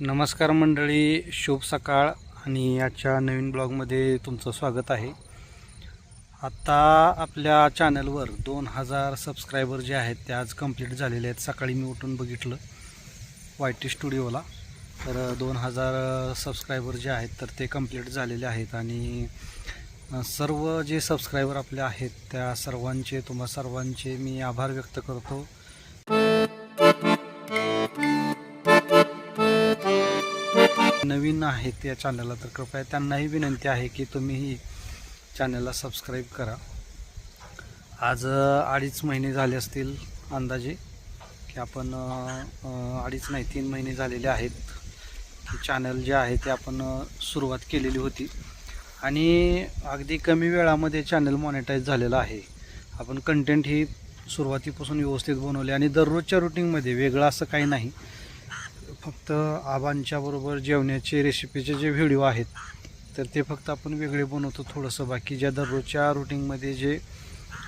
नमस्कार मंडळी शुभ सकाळ आणि आजच्या नवीन ब्लॉगमध्ये तुमचं स्वागत आहे. आत्ता आपल्या चॅनलवर दोन हजार सबस्क्रायबर जे आहेत ते आज कंप्लीट झालेले आहेत. सकाळी मी उठून बघितलं वाय टी स्टुडिओला. तर दोन हजार सबस्क्रायबर जे आहेत तर ते कंप्लीट झालेले आहेत आणि सर्व जे सबस्क्रायबर आपले आहेत त्या सर्वांचे तुम्हा सर्वांचे मी आभार व्यक्त करतो. नवीन आहेत या चॅनलला तर कृपया त्यांनाही विनंती आहे की तुम्हीही चॅनलला सबस्क्राईब करा. आज अडीच महिने झाले असतील अंदाजे की आपण अडीच नाही तीन महिने झालेले आहेत की चॅनल जे आहे ते आपण सुरुवात केलेली होती. आणि अगदी कमी वेळामध्ये चॅनल मॉनिटाईज झालेलं आहे. आपण कंटेंट ही सुरुवातीपासून व्यवस्थित बनवले आणि दररोजच्या रुटीनमध्ये वेगळं असं काही नाही. फक्त आबांच्या बरोबर जेवण्याचे रेसिपीचे जे व्हिडिओ आहेत तर ते फक्त आपण वेगळे बनवतो थोडंसं. बाकी ज्या दररोजच्या रुटीनमध्ये जे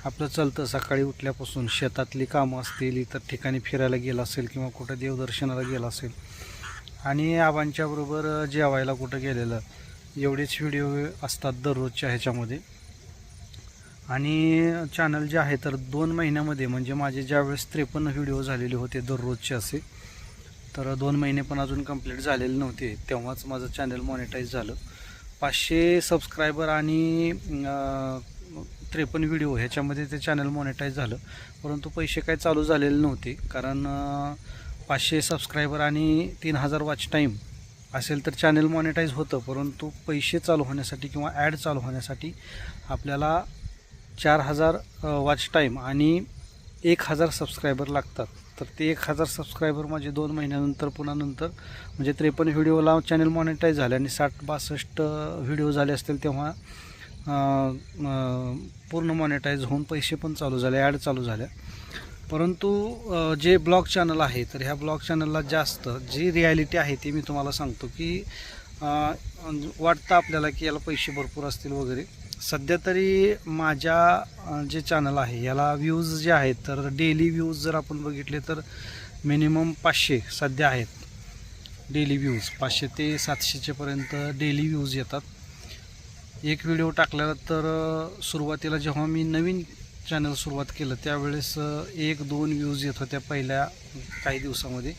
आपलं चालतं सकाळी उठल्यापासून शेतातली कामं असतील इतर ठिकाणी फिरायला गेलं असेल किंवा कुठं देवदर्शनाला गेलं असेल आणि आबांच्या बरोबर जेवायला कुठं गेलेलं एवढेच व्हिडिओ असतात दररोजच्या ह्याच्यामध्ये. आणि चॅनल जे आहे तर दोन महिन्यामध्ये म्हणजे माझे ज्यावेळेस त्रेपन्न व्हिडिओ झालेले होते दररोजचे असे तर दोन महिने पण अजून कंप्लीट झालेले नव्हते. तेव्हाच माझं चॅनल मॉनिटाईज झालं. पाचशे सबस्क्रायबर आणि त्रेपन्न व्हिडिओ ह्याच्यामध्ये ते चॅनल मॉनिटाईज झालं. परंतु पैसे काही चालू झालेले नव्हते. कारण पाचशे सबस्क्रायबर आणि तीन हजार वॉच टाईम असेल तर चॅनल मॉनिटाईज होतं. परंतु पैसे चालू होण्यासाठी किंवा ॲड चालू होण्यासाठी आपल्याला चार हजार वॉच टाईम आणि एक हजार सबस्क्रायबर लागतात. तर ते एक हजार सबस्क्रायबर माझे दोन महिन्यानंतर पुन्हा नंतर. म्हणजे त्रेपन्न व्हिडिओला चॅनल मॉनिटाईज झाले आणि साठ बासष्ट व्हिडिओ झाले असतील तेव्हा पूर्ण मॉनिटाईज होऊन पैसे पण चालू झाले ॲड चालू झाल्या परंतु जे ब्लॉग चॅनल आहे तर ह्या ब्लॉग चॅनलला जास्त जी रियालिटी आहे ती मी तुम्हाला सांगतो की वाटतं आपल्याला की याला पैसे भरपूर असतील वगैरे. सध्या तरी माझ्या जे चॅनल आहे याला व्ह्यूज जे आहेत तर डेली व्ह्यूज जर आपण बघितले तर मिनिमम पाचशे सध्या आहेत. डेली व्ह्यूज पाचशे ते सातशेचेपर्यंत डेली व्ह्यूज येतात. एक व्हिडिओ टाकल्याला तर सुरुवातीला जेव्हा मी नवीन चॅनल सुरुवात केलं त्यावेळेस एक दोन व्ह्यूज येत होत्या पहिल्या काही दिवसामध्ये.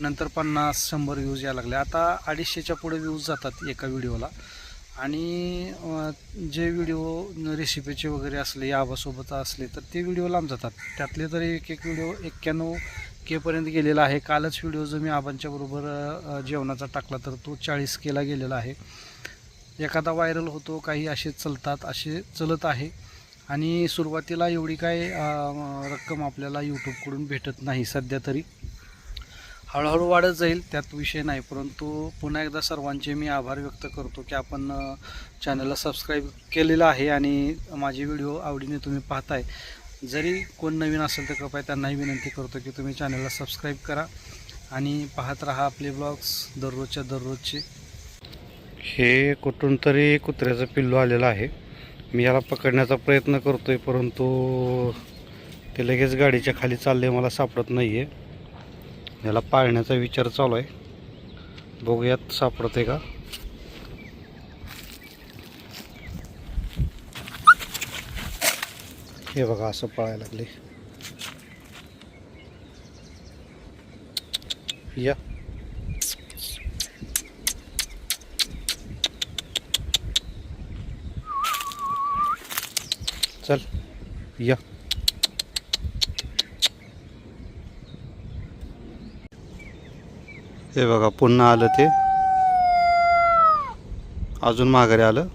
नंतर पन्नास शंभर व्ह्यूज यायला लागले. आता अडीचशेच्या पुढे व्ह्यूज जातात एका व्हिडिओला आणि जे व्हिडिओ रेसिपीचे वगैरे असले आबासोबत असले तर ते व्हिडिओ लांब जातात. त्यातले तरी एक एक व्हिडिओ एक्क्याण्णव केपर्यंत गेलेला आहे. कालच व्हिडिओ जो मी आबांच्या बरोबर जेवणाचा टाकला तर तो चाळीस केला गेलेला आहे. एखादा व्हायरल होतो काही असे चलतात असे चलत आहे. आणि सुरुवातीला एवढी काय रक्कम आपल्याला यूट्यूबकडून भेटत नाही सध्या तरी. हळूहळू वाढत जाईल त्यात विषय नाही. परंतु पुन्हा एकदा सर्वांचे मी आभार व्यक्त करतो की आपण चॅनलला सबस्क्राईब केलेलं आहे आणि माझे व्हिडिओ आवडीने तुम्ही पाहताय. जरी कोण नवीन असेल तर कृपया त्यांनाही विनंती करतो की तुम्ही चॅनलला सबस्क्राईब करा आणि पाहत राहा आपले ब्लॉग्स दररोजच्या दररोजचे. हे कुठून तरी कुत्र्याचं पिल्लू आलेलं आहे. मी याला पकडण्याचा प्रयत्न करतोय परंतु ते लगेच गाडीच्या खाली चालले मला सापडत नाही आहे याला पाळण्याचा विचार चालू आहे. बघूयात सापडते का? हे बघा असं पळायला लागले. या. चल. या. हे बघा पुन्हा आलं ते. अजून माघारी आलं.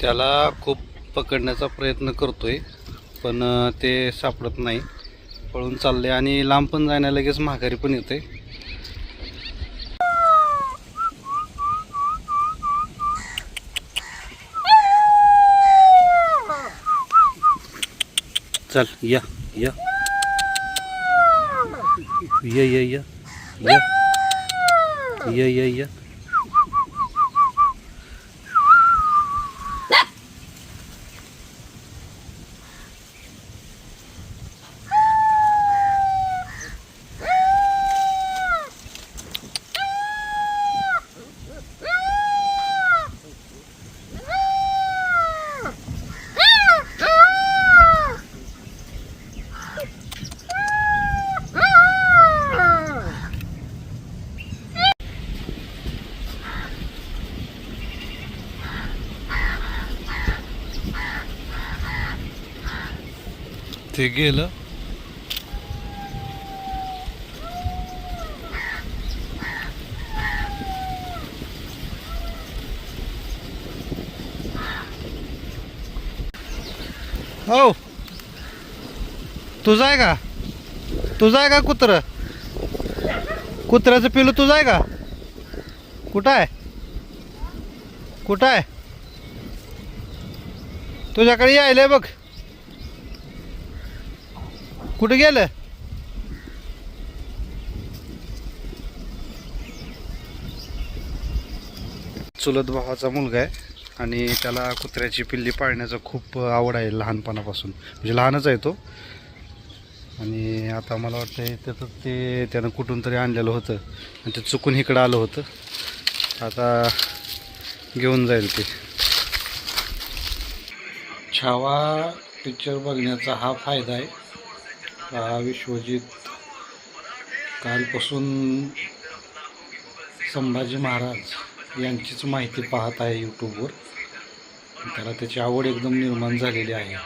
त्याला खूप पकडण्याचा प्रयत्न करतोय पण ते सापडत नाही. पळून चालले आणि लांब पण जायला लगेच माघारी पण येते चल या. या ये ये. या. या ये ये. ते गेलं. हो. तुझा आहे का? तुझा आहे का कुत्र? कुत्र्याचं पिलू तुझं आहे का? कुठं आहे? कुठं आहे? तुझ्याकडे यायलंय बघ. कुठे गेलं? चुलत भावाचा मुलगा आहे आणि त्याला कुत्र्याची पिल्ली पाळण्याचा खूप आवड आहे लहानपणापासून. म्हणजे लहानच आहे तो. आणि आता मला वाटतं त्याचं ते त्यानं कुठून तरी आणलेलं होतं. आणि ते चुकून इकडं आलं होतं. आता घेऊन जाईल ते. छावा पिक्चर बघण्याचा हा फायदा आहे. हा विश्वजित कालपासून संभाजी महाराज यांचीच माहिती पाहत आहे यूट्यूबवर त्याला त्याची आवड एकदम निर्माण झालेली आहे.